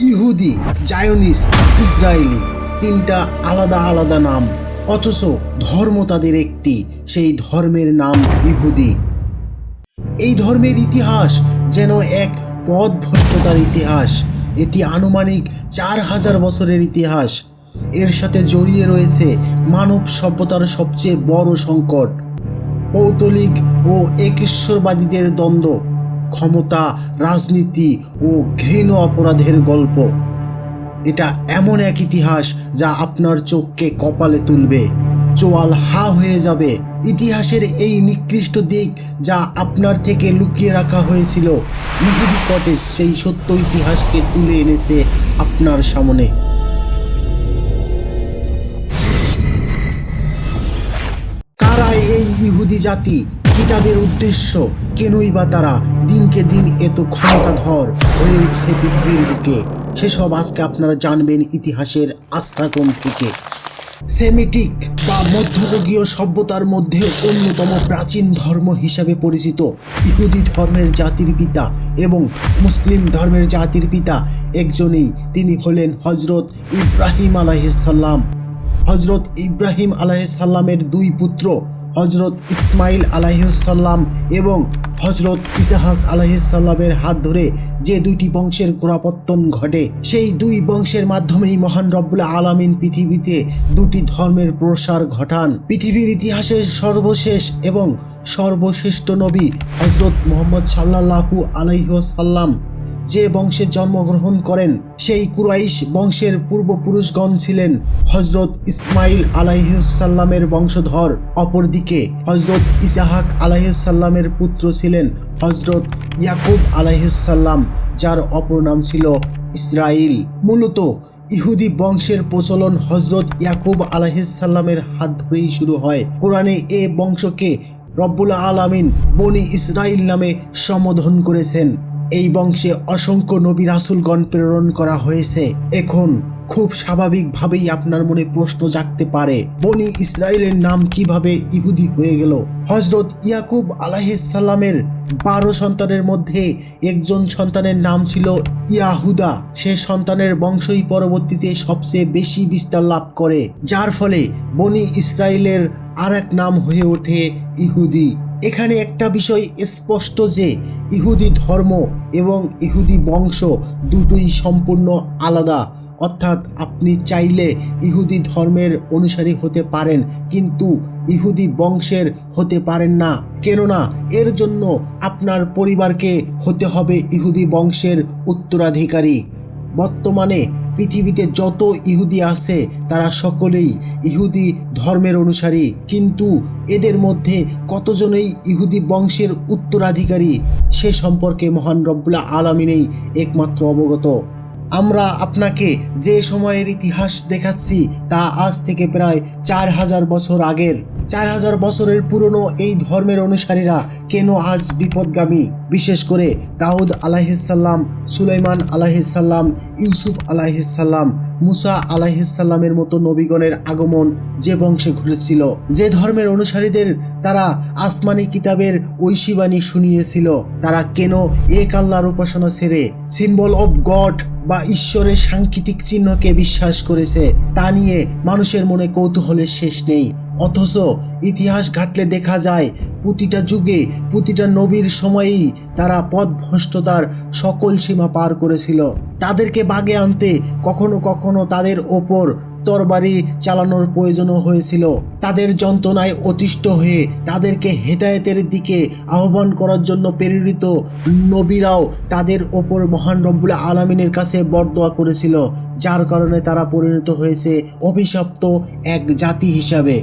ইহুদি, Zionist, Israeli, তিনটা আলাদা আলাদা নাম। অথচ ধর্ম তাদের একটি, সেই ধর্মের নাম ইহুদি। এই ধর্মের ইতিহাস যেন এক পথভ্রষ্টতার ইতিহাস। এটি আনুমানিক চার হাজার বছরের ইতিহাস। এর সাথে জড়িয়ে রয়েছে মানব সভ্যতার সবচেয়ে বড় সংকট। পৌতলিক ও একেশ্বরবাদীদের দ্বন্দ্ব। ক্ষমতা, রাজনীতি ও ঘৃণ অপরাধের গল্প। এটা এমন এক ইতিহাস যা আপনার চোখকে কপালে তুলবে। চোয়াল হা হয়ে যাবে। ইতিহাসের এই নিকৃষ্ট দিক যা আপনার থেকে লুকিয়ে রাখা হয়েছিল, মেহেদি কটেজ সেই সত্য ইতিহাসকে তুলে এনেছে আপনার সামনে। কারা এই ইহুদি জাতি তাদের উদ্দেশ্য কেনই বা তারা দিনকে দিন এত ক্ষমতাধর হয়ে উঠছে পৃথিবীর বুকে? সেসব আজকে আপনারা জানবেন ইতিহাসের আস্থাকোণ থেকে। সেমিটিক বা মধ্যযুগীয় সভ্যতার মধ্যে অন্যতম প্রাচীন ধর্ম হিসাবে পরিচিত ইহুদি ধর্মের জাতির পিতা এবং মুসলিম ধর্মের জাতির পিতা একজনেই। তিনি হলেন হজরত ইব্রাহিম আলাইসাল্লাম হজরত ইব্রাহিম আলাইসাল্লামের দুই পুত্র হজরত ইসমাইল আলাইসাল্লাম এবং হজরত ইসাহাক আলাইসাল্লামের হাত ধরে যে দুইটি বংশের গোড়াপত্তন ঘটে, সেই দুই বংশের মাধ্যমেই মহান রব্বুল আলামিন পৃথিবীতে দুটি ধর্মের প্রসার ঘটান। পৃথিবীর ইতিহাসের সর্বশেষ এবং সর্বশ্রেষ্ঠ নবী হজরত মোহাম্মদ সাল্লাল্লাহু আলাইসাল্লাম যে বংশে জন্মগ্রহণ করেন, সেই কুরাইশ বংশের পূর্বপুরুষগণ ছিলেন হজরত ইসমাইল আলাইসাল্লামের বংশধর। অপরদিকে হজরত ইসাহাক আলাইসাল্লামের পুত্র ছিলেন হজরত ইয়াকুব আলাইসাল্লাম যার অপর নাম ছিল ইসরাইল মূলত ইহুদি বংশের প্রচলন হজরত ইয়াকুব আলাইসাল্লামের হাত ধরেই শুরু হয়। কোরআনে এ বংশকে রব্বুল আলামিন বনি ইসরাইল নামে সম্বোধন করেছেন। এই বংশে অসংখ্য নবী রাসুলগণ প্রেরণ করা হয়েছে। এখন খুব স্বাভাবিকভাবেই আপনার মনে প্রশ্ন জাগতে পারে, বনি ইসরায়েলের নাম কীভাবে ইহুদি হয়ে গেল? হজরত ইয়াকুব আলাহিসাল্লামের বারো সন্তানের মধ্যে একজন সন্তানের নাম ছিল ইয়াহুদা। সে সন্তানের বংশই পরবর্তীতে সবচেয়ে বেশি বিস্তার লাভ করে, যার ফলে বনি ইসরায়েলের আর এক নাম হয়ে ওঠে ইহুদি। এখানে একটা বিষয় স্পষ্ট যে ইহুদি ধর্ম এবং ইহুদি বংশ দুটোই সম্পূর্ণ আলাদা। অর্থাৎ আপনি চাইলে ইহুদি ধর্মের অনুসারী হতে পারেন, কিন্তু ইহুদি বংশের হতে পারেন না। কেননা এর জন্য আপনার পরিবারকে হতে হবে ইহুদি বংশের উত্তরাধিকারী। বর্তমানে পৃথিবীতে যত ইহুদি আছে, তারা সকলেই ইহুদি ধর্মের অনুসারী। কিন্তু এদের মধ্যে কতজনেই ইহুদি বংশের উত্তরাধিকারী, সে সম্পর্কে মহান রব্বুল্লাহ আলমিনেই একমাত্র অবগত। আমরা আপনাকে যে সময়ের ইতিহাস দেখাচ্ছি তা আজ থেকে প্রায় চার হাজার বছর আগের। চার হাজার বছরের পুরনো এই ধর্মের অনুসারীরা কেন আজ বিপদগামী? বিশেষ করে দাউদ আলাহিসাল্লাম সুলাইমান আলাহিসাল্লাম ইউসুফ আলাহিসাল্লাম মুসা আলাহিসাল্লামের মতো নবীগণের আগমন যে বংশে ঘটেছিল। যে ধর্মের অনুসারীদের তারা আসমানি কিতাবের ঐশীবাণী শুনিয়েছিল, তারা কেন এক আল্লাহর উপাসনা ছেড়ে সিম্বল অফ গড বা ঈশ্বরের সাংকেতিক চিহ্নকে বিশ্বাস করেছে তা নিয়ে মানুষের মনে কৌতূহলের শেষ নেই। অথচ ইতিহাস ঘাটলে দেখা যায়, প্রতিটা যুগে, প্রতিটা নবীর সময়েই তারা পথভ্রষ্টতার সকল সীমা পার করেছিল। তাদেরকে বাগে আনতে কখনো কখনো তাদের ওপর তরবারি চালানোর প্রয়োজনও হয়েছিল। তাদের যন্ত্রণায় অতিষ্ঠ হয়ে তাদেরকে হেদায়েতের দিকে আহ্বান করার জন্য প্রেরিত নবীরাও তাদের ওপর মহান রব্বুল আলমিনের কাছে বরদোয়া করেছিল, যার কারণে তারা পরিণত হয়েছে অভিশপ্ত এক জাতি হিসাবে।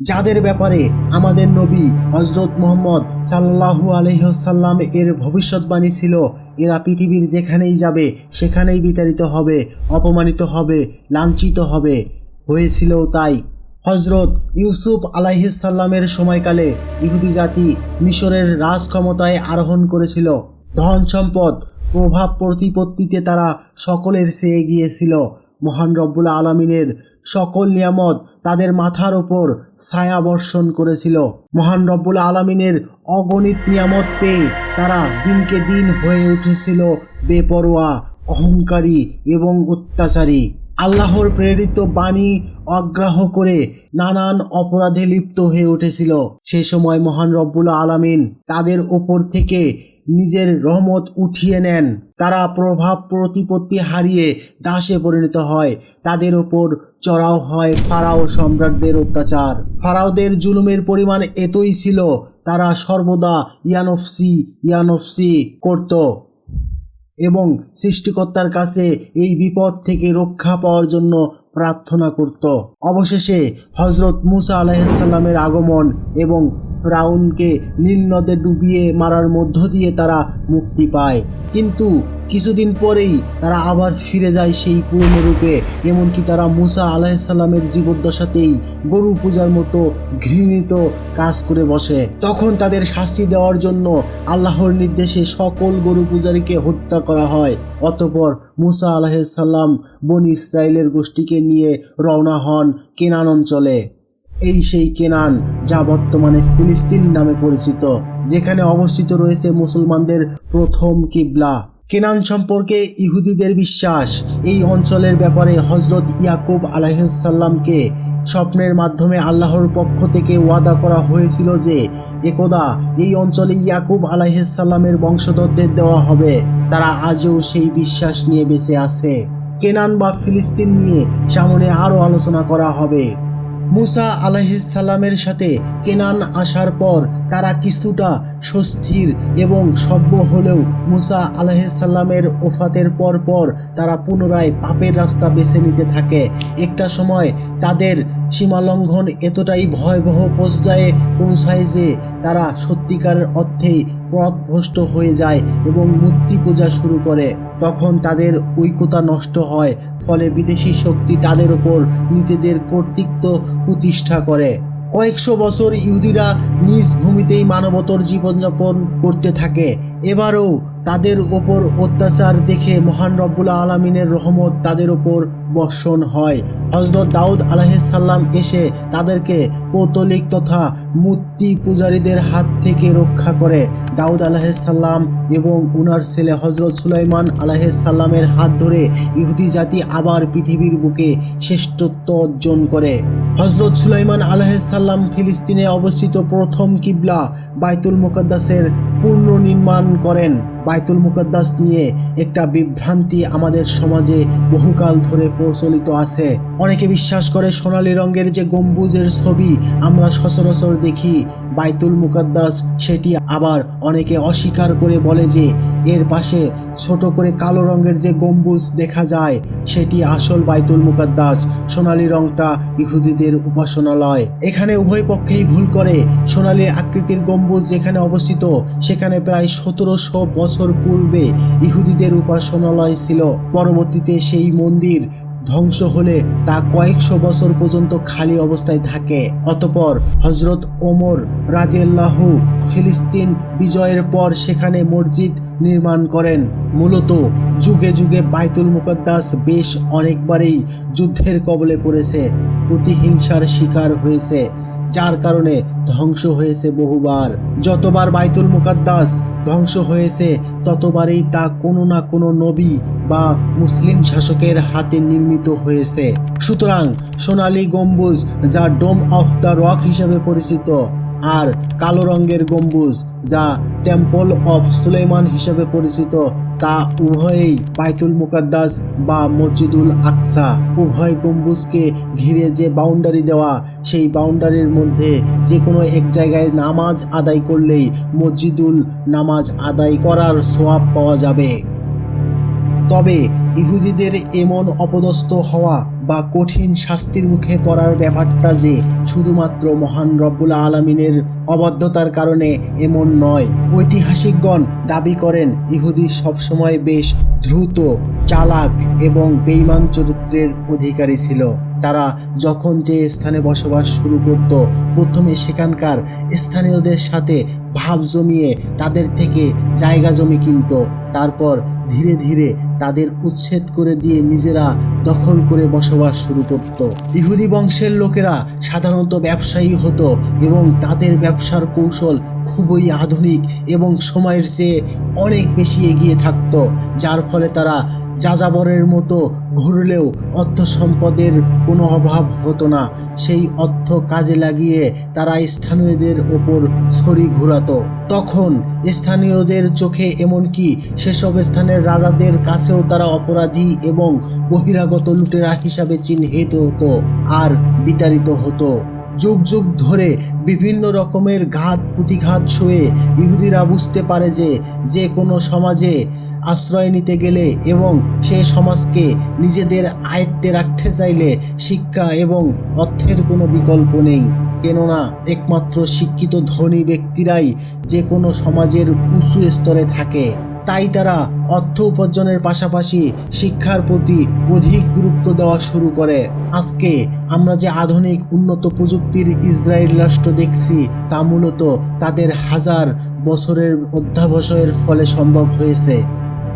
যাদের ব্যাপারে আমাদের নবী হজরত মোহাম্মদ সাল্লাহু আলহ্লাম এর ভবিষ্যৎবাণী ছিল, এরা পৃথিবীর যেখানেই যাবে, সেখানেই বিতাড়িত হবে, অপমানিত হবে, লাঞ্ছিত হবে। হয়েছিল তাই। হজরত ইউসুফ আলাইহিসাল্লামের সময়কালে ইহুদি জাতি মিশরের রাজ ক্ষমতায় আরোহণ করেছিল। ধন সম্পদ, প্রভাব প্রতিপত্তিতে তারা সকলের চেয়ে গিয়েছিল মহান রব্বুল আলমিনের সকল নিয়ামত তাদের মাথার ওপর ছায়া বর্ষণ করেছিল। মহান রব্বুল আলমিনের অগণিত নিয়ামত পেয়ে তারা দিনকে দিন হয়ে উঠেছিল বেপরোয়া, অহংকারী এবং অত্যাচারী। আল্লাহর প্রেরিত বাণী অগ্রাহ করে নানান অপরাধে লিপ্ত হয়ে উঠেছিল। সে সময় মহান রব্বুল আলামিন তাদের ওপর থেকে নিজের রহমত উঠিয়ে নেন। তারা প্রভাব প্রতিপত্তি হারিয়ে দাসে পরিণত হয়। তাদের ওপর চড়াও হয় ফারাও সম্রাটদের অত্যাচার। ফারাওদের জুলুমের পরিমাণ এতই ছিল, তারা সর্বদা ইয়ানফসি ইয়ানফসি করত। এবং সৃষ্টিকর্তার কাছে এই বিপদ থেকে রক্ষা পাওয়ার জন্য প্রার্থনা করত। অবশেষে হজরত মুসা আলাইসাল্লামের আগমন এবং ফ্রাউনকে নিম্নদে ডুবিয়ে মারার মধ্য দিয়ে তারা মুক্তি পায়। কিন্তু কিছুদিন পরেই তারা আবার ফিরে যায় সেই পুরনো রূপে, এমনকি তারা মুসা আলাহিসাল্লামের জীবদ্দশাতেই গরু পূজার মতো ঘৃণিত কাজ করে বসে। তখন তাদের শাস্তি দেওয়ার জন্য আল্লাহর নির্দেশে সকল গরু পূজারীকে হত্যা করা হয়। অতপর মুসা আলাহিসাল্লাম বন ইসরায়েলের গোষ্ঠীকে নিয়ে রওনা হন কেনান অঞ্চলে। এই সেই কেনান যা বর্তমানে ফিলিস্তিন নামে পরিচিত, যেখানে অবস্থিত রয়েছে মুসলমানদের প্রথম কিবলা। কেনান সম্পর্কে ইহুদিদের বিশ্বাস। এই অঞ্চলের ব্যাপারে হজরত ইয়াকুব আলাইসাল্লামকে স্বপ্নের মাধ্যমে আল্লাহর পক্ষ থেকে ওয়াদা করা হয়েছিল যে, একদা এই অঞ্চলে ইয়াকুব আলাইসাল্লামের বংশধরদের দেওয়া হবে। তারা আজও সেই বিশ্বাস নিয়ে বেঁচে আছে। কেনান বা ফিলিস্তিন নিয়ে সামনে আরও আলোচনা করা হবে। মুসা আলাহিসাল্লামের সাথে কেনান আসার পর তারা কিছুটা স্বস্তির এবং সভ্য হলেও মুসা আলাহিসাল্লামের ওফাতের পর পর তারা পুনরায় পাপের রাস্তা বেছে নিতে থাকে। একটা সময় তাদের সীমালঙ্ঘন এতটাই ভয়াবহ পর্যায়ে পৌঁছায় যে তারা সত্যিকারের অর্থেই পথভ্রষ্ট হয়ে যায় এবং মূর্তি পূজা শুরু করে। তখন তাদের ঐক্যতা নষ্ট হয় ফলে বিদেশি শক্তি তাদের উপর নিজেদের কর্তৃত্ব প্রতিষ্ঠা করে। কয়েকশো বছর ইহুদিরা নিজ ভূমিতেই মানবতর জীবনযাপন করতে থাকে। এবারও তাদের ওপর অত্যাচার দেখে মহান রব্বুল আলমিনের রহমত তাদের ওপর বর্ষণ হয়। হজরত দাউদ আলাহিসাল্লাম এসে তাদেরকে পৌতলিক তথা মূর্তি পূজারীদের হাত থেকে রক্ষা করে। দাউদ আলাহিসাল্লাম এবং উনার ছেলে হজরত সুলাইমান আলাহিসাল্লামের হাত ধরে ইহুদি জাতি আবার পৃথিবীর বুকে শ্রেষ্ঠত্ব অর্জন করে। হজরত সুলাইমান আলহাম ফিলিস্তিনে অবস্থিত প্রথম কিবলা বাইতুল মুকদ্দাসের পুনর্নির্মাণ করেন। বাইতুল মুকদ্দাস নিয়ে একটা বিভ্রান্তি আমাদের সমাজে বহুকাল ধরে প্রচলিত আছে। অনেকে বিশ্বাস করে সোনালী রঙের যে গম্বুজের ছবি আমরা সচরাচর দেখি, বাইতুল মুকদ্দাস সেটি আবার অনেকে অস্বীকার করে বলে যে এর পাশে ছোট করে কালো রঙের যে গম্বুজ দেখা যায়, সেটি আসল বাইতুল মুকদ্দাস। সোনালী রংটা ইহুদিদের উপাসনালয়। এখানে উভয় পক্ষেই ভুল করে। সোনালী আকৃতির গম্বুজ যেখানে অবস্থিত, সেখানে প্রায় সতেরোশো বছর পূর্বে ইহুদিদের উপাসনালয় ছিল। পরবর্তীতে সেই মন্দির ধ্বংস হলে তা কয়েকশো বছর পর্যন্ত খালি অবস্থায় থাকে। অতপর হজরত ওমর রাজিয়াল্লাহু ফিলিস্তিন বিজয়ের পর সেখানে মসজিদ নির্মাণ করেন। মূলত যুগে যুগে বাইতুল মুকদ্দাস বেশ অনেকবারই যুদ্ধের কবলে পড়েছে। প্রতিহিংসার শিকার হয়েছে। যার কারণে ধ্বংস হয়েছে বহুবার। যতবার বাইতুল মুকাদ্দাস ধ্বংস হয়েছে, ততবারই তা কোনো না কোনো নবী বা মুসলিম শাসকের হাতে নির্মিত হয়েছে। সুতরাং সোনালী গম্বুজ যা ডোম অফ দ্য রক হিসেবে পরিচিত আর কালো রঙের গম্বুজ যা টেম্পল অফ সুলেমান হিসেবে পরিচিত তা উভয়েই বাইতুল মুকাদ্দাস বা মসজিদুল আকসা। উভয় গম্বুজকে ঘিরে যে বাউন্ডারি দেওয়া, সেই বাউন্ডারির মধ্যে যে কোনো এক জায়গায় নামাজ আদায় করলেই মসজিদুল নামাজ আদায় করার সোয়াব পাওয়া যাবে। তবে ইহুদিদের এমন অপদস্থ হওয়া বা কঠিন শাস্তির মুখে পড়ার ব্যাপারটা যে শুধুমাত্র মহান রব্বুল আলমিনের অবাধ্যতার কারণে এমন নয়। ঐতিহাসিকগণ দাবি করেন, ইহুদি সবসময় বেশ দ্রুত, চালাক এবং বেইমান চরিত্রের অধিকারী ছিল। তারা যখন যে স্থানে বসবাস শুরু করত, প্রথমে সেখানকার স্থানীয়দের সাথে ভাব জমিয়ে তাদের থেকে জায়গা জমি কিনত। তারপর ধীরে ধীরে তাদের উচ্ছেদ করে দিয়ে নিজেরা দখল করে বসবাস শুরু করত। ইহুদি বংশের লোকেরা সাধারণত ব্যবসায়ী হতো এবং তাদের ব্যবসার কৌশল খুবই আধুনিক এবং সময়ের চেয়ে অনেক বেশি এগিয়ে থাকতো, যার ফলে তারা যাযাবরের মতো ঘুরলেও অর্থ সম্পদের কোনো অভাব হতো না। সেই অর্থ কাজে লাগিয়ে তারা স্থানীয়দের ওপর ছড়ি ঘুরাতো। তখন স্থানীয়দের চোখে এমনকি সেসব স্থানের রাজাদের কাছেও তারা অপরাধী এবং বহিরাগত লুটেরা হিসাবে চিহ্নিত হতো আর বিতাড়িত হতো। যুগ যুগ ধরে বিভিন্ন রকমের ঘাত প্রতিঘাত সয়ে ইহুদিরা বুঝতে পারে যে যে কোনো সমাজে আশ্রয় নিতে গেলে এবং সে সমাজকে নিজেদের আয়ত্তে রাখতে চাইলে শিক্ষা এবং অর্থের কোনো বিকল্প নেই। কেননা একমাত্র শিক্ষিত ধনী ব্যক্তিরাই যে কোনো সমাজের উঁচু স্তরে থাকে। তাই তারা অর্থ উপার্জনের পাশাপাশি শিক্ষার প্রতি অধিক গুরুত্ব দেওয়া শুরু করে। আজকে আমরা যে আধুনিক উন্নত প্রযুক্তির ইসরায়েল রাষ্ট্র দেখছি, তা মূলত তাদের হাজার বছরের অধ্যাবসায়ের ফলে সম্ভব হয়েছে।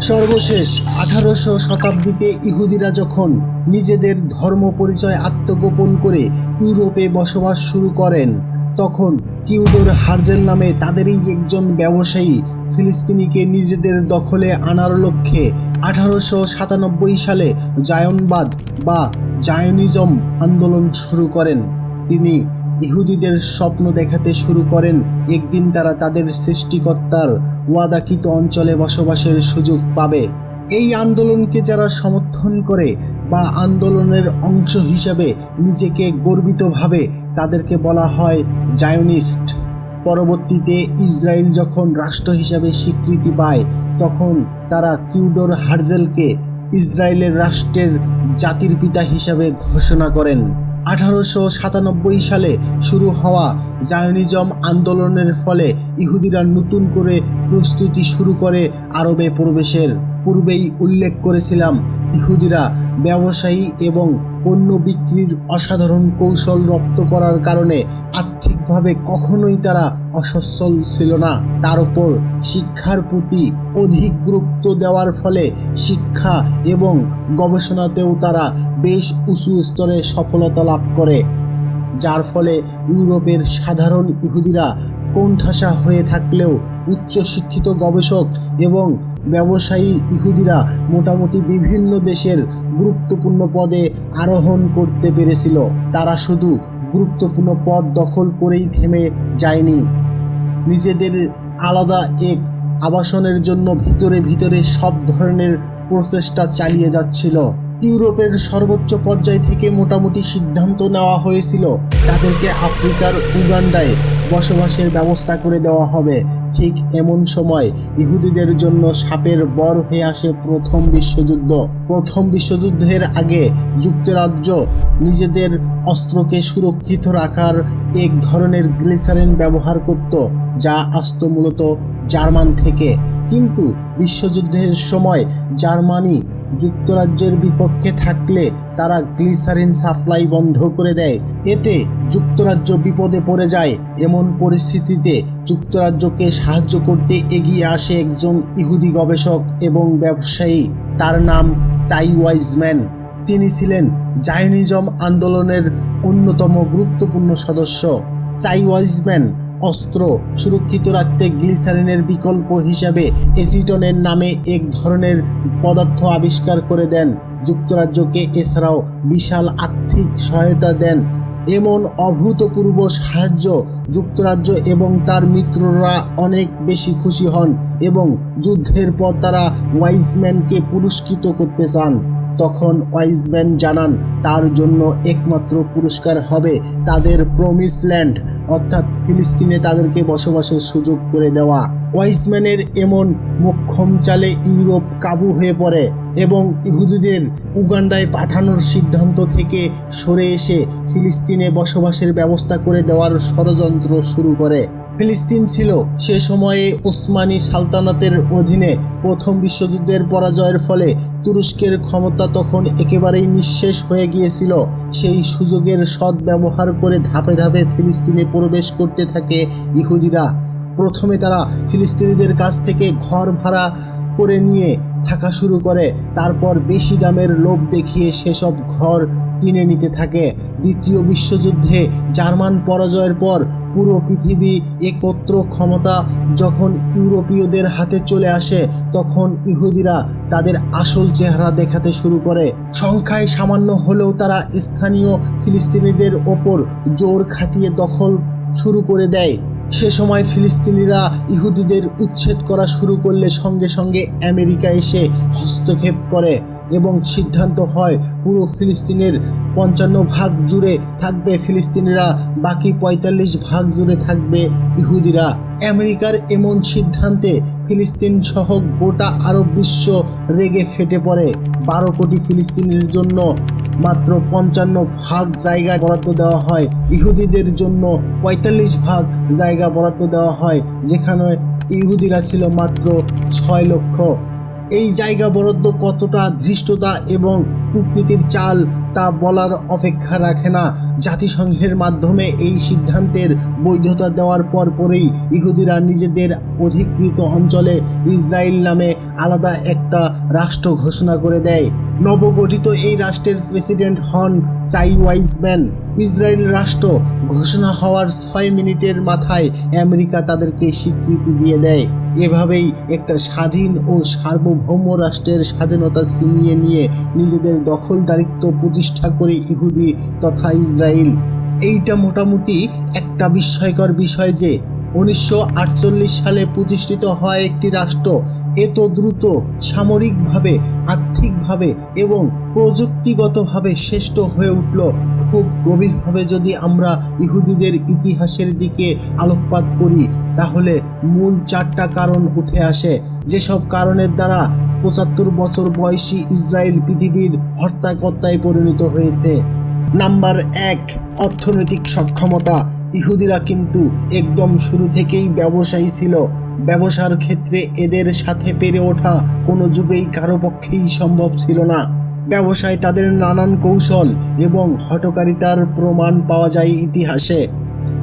সর্বশেষ আঠারোশো শতাব্দীতে ইহুদিরা যখন নিজেদের ধর্ম পরিচয় আত্মগোপন করে ইউরোপে বসবাস শুরু করেন, তখন কিউডোর হার্জেল নামে তাদেরই একজন ব্যবসায়ী ফিলিস্তিনিকে নিজেদের দখলে আনার লক্ষ্যে আঠারোশো সাতানব্বই সালে জায়নবাদ বা জায়নিজম আন্দোলন শুরু করেন। তিনি ইহুদিদের স্বপ্ন দেখাতে শুরু করেন। একদিন তারা তাদের সৃষ্টিকর্তার ওয়াদাকৃত অঞ্চলে বসবাসের সুযোগ পাবে। এই আন্দোলনকে যারা সমর্থন করে বা আন্দোলনের অংশ হিসাবে নিজেকে গর্বিতভাবে তাদেরকে বলা হয় জায়নিস্ট। পরবর্তীতে ইসরায়েল যখন রাষ্ট্র হিসাবে স্বীকৃতি পায়, তখন তারা কিউডোর হার্জেলকে ইসরায়েলের রাষ্ট্রের জাতির পিতা হিসাবে ঘোষণা করেন। আঠারোশো সাতানব্বই সালে শুরু হওয়া জায়নিজম আন্দোলনের ফলে ইহুদিরা নতুন করে প্রস্তুতি শুরু করে আরবে প্রবেশের। পূর্বেই উল্লেখ করেছিলাম, ইহুদিরা ব্যবসায়ী এবং পণ্য বিক্রির অসাধারণ কৌশল রপ্ত করার কারণে আর্থিকভাবে কখনোই তারা অসচ্ছল ছিল না। তার উপর শিক্ষার প্রতি অধিক গুরুত্ব দেওয়ার ফলে শিক্ষা এবং গবেষণাতেও তারা বেশ উঁচু স্তরে সফলতা লাভ করে, যার ফলে ইউরোপের সাধারণ ইহুদিরা কোণঠাসা হয়ে থাকলেও উচ্চশিক্ষিত গবেষক এবং ব্যবসায়ী ইহুদিরা মোটামুটি বিভিন্ন দেশের গুরুত্বপূর্ণ পদে আরোহণ করতে পেরেছিল। তারা শুধু গুরুত্বপূর্ণ পদ দখল করেই থেমে যায়নি। নিজেদের আলাদা এক আবাসনের জন্য ভিতরে ভিতরে সব ধরনের প্রচেষ্টা চালিয়ে যাচ্ছিল। ইউরোপের সর্বোচ্চ পর্যায় থেকে মোটামুটি সিদ্ধান্ত নেওয়া হয়েছিল। তাদেরকে আফ্রিকার উগান্ডায় বসবাসের ব্যবস্থা করে দেওয়া হবে। ঠিক এমন সময় ইহুদিদের জন্য সাপের বর হয়ে আসে প্রথম বিশ্বযুদ্ধ। প্রথম বিশ্বযুদ্ধের আগে যুক্তরাজ্য নিজেদের অস্ত্রকে সুরক্ষিত রাখার এক ধরনের গ্লিসারিন ব্যবহার করত, যা আসত মূলত জার্মান থেকে। কিন্তু বিশ্বযুদ্ধের সময় জার্মানি যুক্তরাজ্যের বিপক্ষে থাকলে তারা গ্লিসারিন সাপ্লাই বন্ধ করে দেয়। এতে যুক্তরাজ্য বিপদে পড়ে যায়। এমন পরিস্থিতিতে যুক্তরাজ্যকে সাহায্য করতে এগিয়ে আসে একজন ইহুদি গবেষক এবং ব্যবসায়ী। তার নাম চাই ওয়াইজম্যান। তিনি ছিলেন জায়নিজম আন্দোলনের অন্যতম গুরুত্বপূর্ণ সদস্য। চাই ওয়াইজম্যান অস্ত্র সুরক্ষিত রাখতে গ্লিসারিনের বিকল্প হিসাবে এসিটনের নামে এক ধরনের পদার্থ আবিষ্কার করে দেন। যুক্তরাজ্যকে এছাড়াও বিশাল আর্থিক সহায়তা দেন। এমন অভূতপূর্ব সাহায্য যুক্তরাজ্য এবং তার মিত্ররা অনেক বেশি খুশি হন এবং যুদ্ধের পর তারা ওয়াইজম্যানকে পুরস্কৃত করতে চান। তখন ওয়াইজম্যান জানান, তার জন্য একমাত্র পুরস্কার হবে তাদের প্রমিস ল্যান্ড, অর্থাৎ ফিলিস্তিনে তাদেরকে বসবাসের সুযোগ করে দেওয়া। ওয়াইজম্যানের এমন মোক্ষম চালে ইউরোপ কাবু হয়ে পড়ে এবং ইহুদিদের উগান্ডায় পাঠানোর সিদ্ধান্ত থেকে সরে এসে ফিলিস্তিনে বসবাসের ব্যবস্থা করে দেওয়ার ষড়যন্ত্র শুরু করে। ফিলিস্তিন ছিল, সে সময়ে ওসমানী সালতানাতের অধীনে প্রথম বিশ্বযুদ্ধের পরাজয়ের ফলে তুরস্কের ক্ষমতা তখন একেবারেই নিঃশেষ হয়ে গিয়েছিল। সেই সুযোগের সদ্ব্যবহার করে ধাপে ধাপে ফিলিস্তিনে প্রবেশ করতে থাকে ইহুদিরা। প্রথমে তারা ফিলিস্তিনিদের কাছ থেকে ঘর ভাড়া করে নিয়ে থাকা শুরু করে, তারপর বেশি দামের লোভ দেখিয়ে সেসব ঘর কিনে নিতে থাকে। দ্বিতীয় বিশ্বযুদ্ধে জার্মান পরাজয়ের পর পুরো পৃথিবী একত্র ক্ষমতা যখন ইউরোপীয়দের হাতে চলে আসে, তখন ইহুদিরা তাদের আসল চেহারা দেখাতে শুরু করে। সংখ্যায় সামান্য হলেও তারা স্থানীয় ফিলিস্তিনিদের ওপর জোর খাটিয়ে দখল শুরু করে দেয়। সে সময় ফিলিস্তিনিরা ইহুদিদের উচ্ছেদ করা শুরু করলে সঙ্গে সঙ্গে আমেরিকা এসে হস্তক্ষেপ করে। এবং সিদ্ধান্ত হয় পুরো ফিলিস্তিনের পঞ্চান্ন ভাগ জুড়ে থাকবে ফিলিস্তিনিরা, বাকি পঁয়তাল্লিশ ভাগ জুড়ে থাকবে ইহুদিরা। আমেরিকার এমন সিদ্ধান্তে ফিলিস্তিন সহ গোটা আরব বিশ্ব রেগে ফেটে পড়ে। বারো কোটি ফিলিস্তিনের জন্য মাত্র পঞ্চান্ন ভাগ জায়গা বরাদ্দ দেওয়া হয়। ইহুদিদের জন্য পঁয়তাল্লিশ ভাগ জায়গা বরাদ্দ দেওয়া হয়, যেখানে ইহুদিরা ছিল মাত্র ছয় লক্ষ। এই জায়গা বরাদ্দ কতটা ধৃষ্টতা এবং কূটনীতির চাল তা বলার অপেক্ষা রাখে না। জাতিসংঘের মাধ্যমে এই সিদ্ধান্তের বৈধতা দেওয়ার পরপরই ইহুদিরা নিজেদের অধিকৃত অঞ্চলে ইসরায়েল নামে আলাদা একটা রাষ্ট্র ঘোষণা করে দেয়। নবগঠিত এই রাষ্ট্রের প্রেসিডেন্ট হন চাই ওয়াইজম্যান ইসরায়েল রাষ্ট্র ঘোষণা হওয়ার ছয় মিনিটের মাথায় আমেরিকা তাদেরকে স্বীকৃতি দিয়ে দেয়। এভাবেই একটা স্বাধীন ও সার্বভৌম রাষ্ট্রের স্বাধীনতা ছিনিয়ে নিয়ে নিজেদের দখলদারিত্ব প্রতিষ্ঠা করে ইহুদি তথা ইসরায়েল। এইটা মোটামুটি একটা বিস্ময়কর বিষয় যে, উনিশশো আটচল্লিশ সালে প্রতিষ্ঠিত হয় একটি রাষ্ট্র এত দ্রুত, সামরিকভাবে, আর্থিকভাবে এবং প্রযুক্তিগতভাবে শ্রেষ্ঠ হয়ে উঠল খুব গভীরভাবে যদি আমরা ইহুদিদের ইতিহাসের দিকে আলোকপাত করি, তাহলে মূল চারটা কারণ উঠে আসে। যেসব কারণের দ্বারা পঁচাত্তর বছর বয়সী ইসরায়েল পৃথিবীর হর্তাকর্তায় পরিণত হয়েছে। নাম্বার এক, অর্থনৈতিক সক্ষমতা। ইহুদিরা কিন্তু একদম শুরু থেকেই ব্যবসায়ী ছিল। ব্যবসার ক্ষেত্রে এদের সাথে পেরে ওঠা কোনো যুগেই কারও পক্ষেই সম্ভব ছিল না। ব্যবসায় তাদের নানান কৌশল এবং হটকারিতার প্রমাণ পাওয়া যায় ইতিহাসে।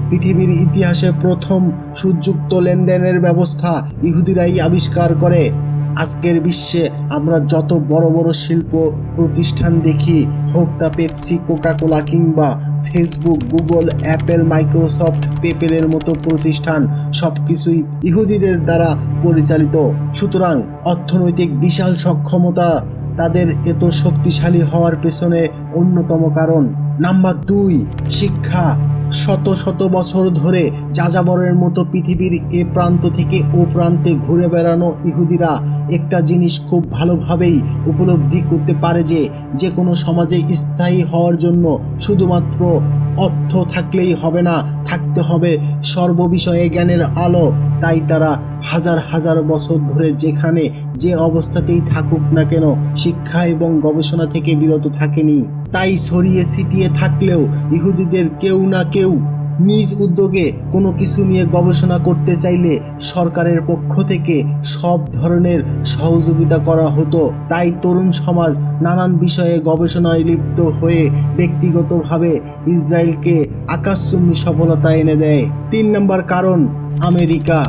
পৃথিবীর ইতিহাসে প্রথম সুযুক্ত লেনদেনের ব্যবস্থা ইহুদিরাই আবিষ্কার করে। আজকের বিশ্বে আমরা যত বড় বড় শিল্প প্রতিষ্ঠান দেখি হোক তা পেপসি, কোকাকোলা কিংবা ফেসবুক, গুগল, অ্যাপেল, মাইক্রোসফট, পেপেলের মতো প্রতিষ্ঠান সব কিছুই ইহুদিদের দ্বারা পরিচালিত। সুতরাং অর্থনৈতিক বিশাল সক্ষমতা তাদের এত শক্তিশালী হওয়ার পেছনে অন্যতম কারণ। নাম্বার দুই, শিক্ষা। শত শত বছর ধরে যাযাবরের মতো পৃথিবীর এ প্রান্ত থেকে ও প্রান্তে ঘুরে বেড়ানো ইহুদিরা একটা জিনিস খুব ভালোভাবেই উপলব্ধি করতে পারে যে যে কোনো সমাজে স্থায়ী হওয়ার জন্য শুধুমাত্র অর্থ থাকলেই হবে না, থাকতে হবে সর্ববিষয়ে জ্ঞানের আলো, তাই তারা হাজার হাজার বছর ধরে যেখানে যে অবস্থাতেই থাকুক না কেন শিক্ষা এবং গবেষণা থেকে বিরত থাকেনি। তাই ছড়িয়ে ছিটিয়ে থাকলেও ইহুদিদের কেউ না কেউ নিজ উদ্যোগে কোনো কিছু নিয়ে গবেষণা করতে চাইলে সরকারের পক্ষ থেকে সব ধরনের সহযোগিতা করা হতো। তাই তরুণ সমাজ নানান বিষয়ে গবেষণায় লিপ্ত হয়ে ব্যক্তিগতভাবে ইসরায়েলকে আকাশচুম্বী সফলতা এনে দেয়। তিন নম্বর কারণ, আমেরিকা।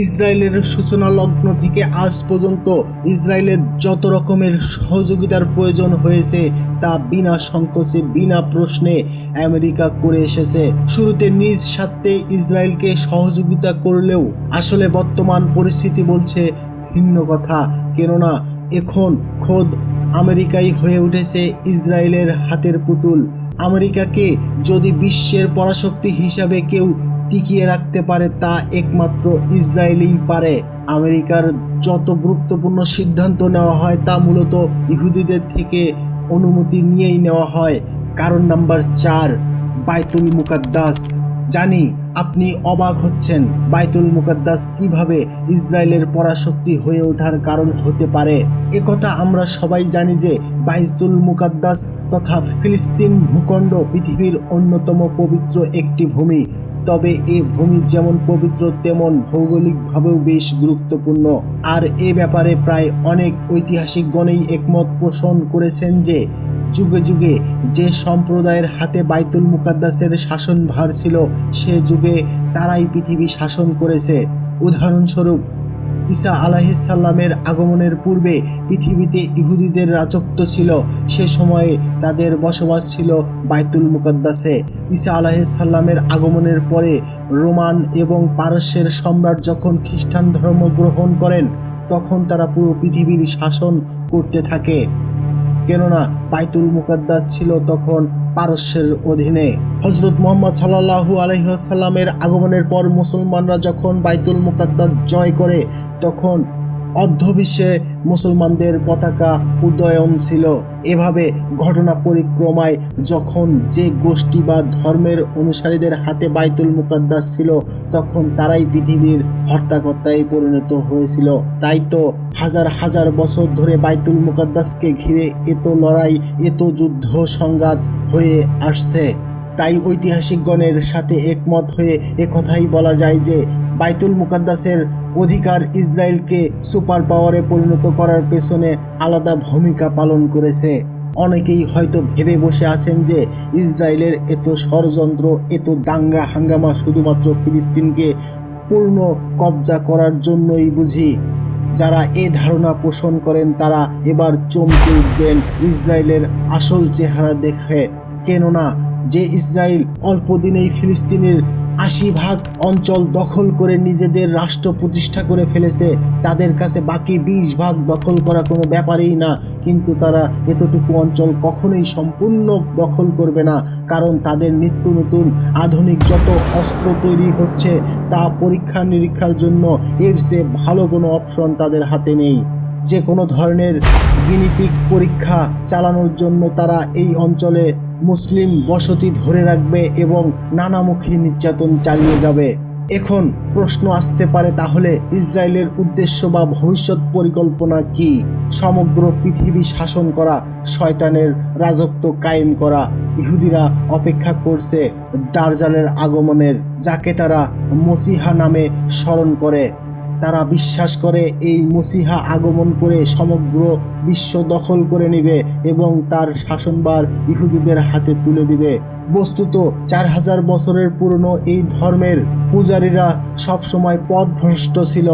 ইসরায়েলের সূচনা লগ্ন থেকে আজ পর্যন্ত ইসরায়েলের যত রকমের সহযোগিতার প্রয়োজন হয়েছে তা বিনা সংকোচে, বিনা প্রশ্নে আমেরিকা করে এসেছে। শুরুতে নিজ স্বার্থে ইসরায়েলকে সহযোগিতা করলেও আসলে বর্তমান পরিস্থিতি বলছে ভিন্ন কথা। কেননা এখন খোদ আমেরিকাই হয়ে উঠেছে ইসরায়েলের হাতের পুতুল। আমেরিকাকে যদি বিশ্বের পরাশক্তি হিসাবে কেউ টিকিয়ে রাখতে পারে তা একমাত্র ইসরায়েলই পারে। আমেরিকার যত গুরুত্বপূর্ণ সিদ্ধান্ত নেওয়া হয় তা মূলত ইহুদিদের থেকে অনুমতি নিয়েই নেওয়া হয়। কারণ নাম্বার চার, বাইতুল মুকাদ্দাস। জানি আপনি অবাক হচ্ছেন বাইতুল মুকাদ্দাস কীভাবে ইসরায়েলের পরাশক্তি হয়ে ওঠার কারণ হতে পারে। একথা আমরা সবাই জানি যে বাইতুল মুকাদ্দাস তথা ফিলিস্তিন ভূখণ্ড পৃথিবীর অন্যতম পবিত্র একটি ভূমি। তবে এ ভূমি যেমন পবিত্র, তেমন ভৌগোলিকভাবেও বেশ গুরুত্বপূর্ণ। আর এ ব্যাপারে প্রায় অনেক ঐতিহাসিকগণেই একমত পোষণ করেছেন যে যুগে যুগে যে সম্প্রদায়ের হাতে বাইতুল মুকাদ্দাসের শাসনভার ছিল, সে যুগে তারাই পৃথিবী শাসন করেছে। উদাহরণস্বরূপ, ঈসা আলাহিসাল্লামের আগমনের পূর্বে পৃথিবীতে ইহুদিদের রাজত্ব ছিল, সে সময়ে তাদের বসবাস ছিল বাইতুল মুকদ্দাসে। ঈসা আলাহিসাল্লামের আগমনের পরে রোমান এবং পারস্যের সম্রাট যখন খ্রিস্টান ধর্ম গ্রহণ করেন, তখন তারা পুরো পৃথিবীর শাসন করতে থাকে। কেননা বাইতুল মুকাদ্দাস ছিল তখন পারস্যের অধীনে। হজরত মোহাম্মদ সাল্লাহু আলহিহাসাল্লামের আগমনের পর মুসলমানরা যখন বাইতুল মুকাদ্দাস জয় করে, তখন অর্ধবিশ্বে মুসলমানদের পতাকা উদয়ন ছিল। এভাবে ঘটনা পরিক্রমায় যখন যে গোষ্ঠী বা ধর্মের অনুসারীদের হাতে বাইতুল মুকাদ্দাস ছিল, তখন তারাই পৃথিবীর হর্তাকর্তায় পরিণত হয়েছিল। তাই তো হাজার হাজার বছর ধরে বাইতুল মুকাদ্দাসকে ঘিরে এত লড়াই, এত যুদ্ধ সংঘাত হয়ে আসছে। তাই ঐতিহাসিকগণের সাথে একমত হয়ে একথাই বলা যায় যে বাইতুল মুকাদ্দাসের অধিকার ইসরায়েলকে সুপার পাওয়ারে পরিণত করার পেছনে আলাদা ভূমিকা পালন করেছে। অনেকেই হয়তো ভেবে বসে আছেন যে ইসরায়েলের এত ষড়যন্ত্র, এত দাঙ্গা হাঙ্গামা শুধুমাত্র ফিলিস্তিনকে পূর্ণ কবজা করার জন্যই বুঝি। যারা এ ধারণা পোষণ করেন, তারা এবার চমকে উঠবেন ইসরায়েলের আসল চেহারা দেখে। কেননা যে ইসরায়েল অল্প দিনেই ফিলিস্তিনের আশি ভাগ অঞ্চল দখল করে নিজেদের রাষ্ট্র প্রতিষ্ঠা করে ফেলেছে, তাদের কাছে বাকি বিশ ভাগ দখল করা কোনো ব্যাপারই না। কিন্তু তারা এতটুকু অঞ্চল কখনোই সম্পূর্ণ দখল করবে না, কারণ তাদের নিত্য নতুন আধুনিক যত অস্ত্র তৈরি হচ্ছে তা পরীক্ষা নিরীক্ষার জন্য এর চেয়ে ভালো কোনো অপশন তাদের হাতে নেই। যে কোনো ধরনের গিনিপিক পরীক্ষা চালানোর জন্য তারা এই অঞ্চলে মুসলিম বসতি ধরে রাখবে এবং নানামুখী নির্যাতন চালিয়ে যাবে। এখন প্রশ্ন আসতে পারে তাহলে ইসরায়েলের উদ্দেশ্য বা ভবিষ্যৎ পরিকল্পনা কি? সমগ্র পৃথিবী শাসন করা, শয়তানের রাজত্ব কায়েম করা, ইহুদিরা অপেক্ষা করছে দার্জালের আগমনের, যাকে তারা মসিহা নামে স্মরণ করে। তারা বিশ্বাস করে এই মসিহা আগমন করে সমগ্র বিশ্ব দখল করে নেবে এবং তার শাসনবার ইহুদিদের হাতে তুলে দিবে। বস্তুত চার হাজার বছরের পুরনো এই ধর্মের পূজারীরা সবসময় পথভ্রষ্ট ছিল।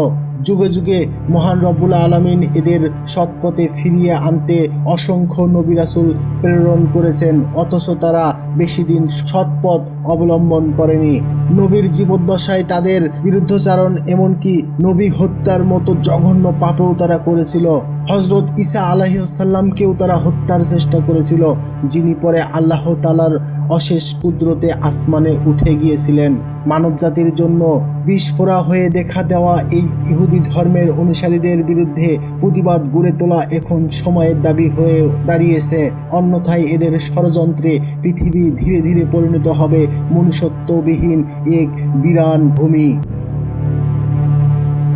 যুগে যুগে মহান রব্বুল আলমিন এদের সৎপথে ফিরিয়ে আনতে অসংখ্য নবিরাসুল প্রেরণ করেছেন, অথচ তারা বেশি দিন সৎপথ অবলম্বন করেনি। নবীর জীবদ্দশায় তাদের বিরুদ্ধচারণ, এমনকি নবী হত্যার মতো জঘন্য পাপেও তারা করেছিল। হজরত ঈসা আলাহিসাল্লামকেও তারা হত্যার চেষ্টা করেছিল, যিনি পরে আল্লাহ তালার অশেষ কুদরতে আসমানে উঠে গিয়েছিলেন। মানবজাতির জন্য বিস্ফোরা হয়ে দেখা দেওয়া এই ইহুদি ধর্মের অনুসারীদের বিরুদ্ধে প্রতিবাদ গড়ে তোলা এখন সময়ের দাবি হয়ে দাঁড়িয়েছে। অন্যথায় এদের ষড়যন্ত্রে পৃথিবী ধীরে ধীরে পরিণত হবে মনুষ্যত্ববিহীন এক বিরান ভূমি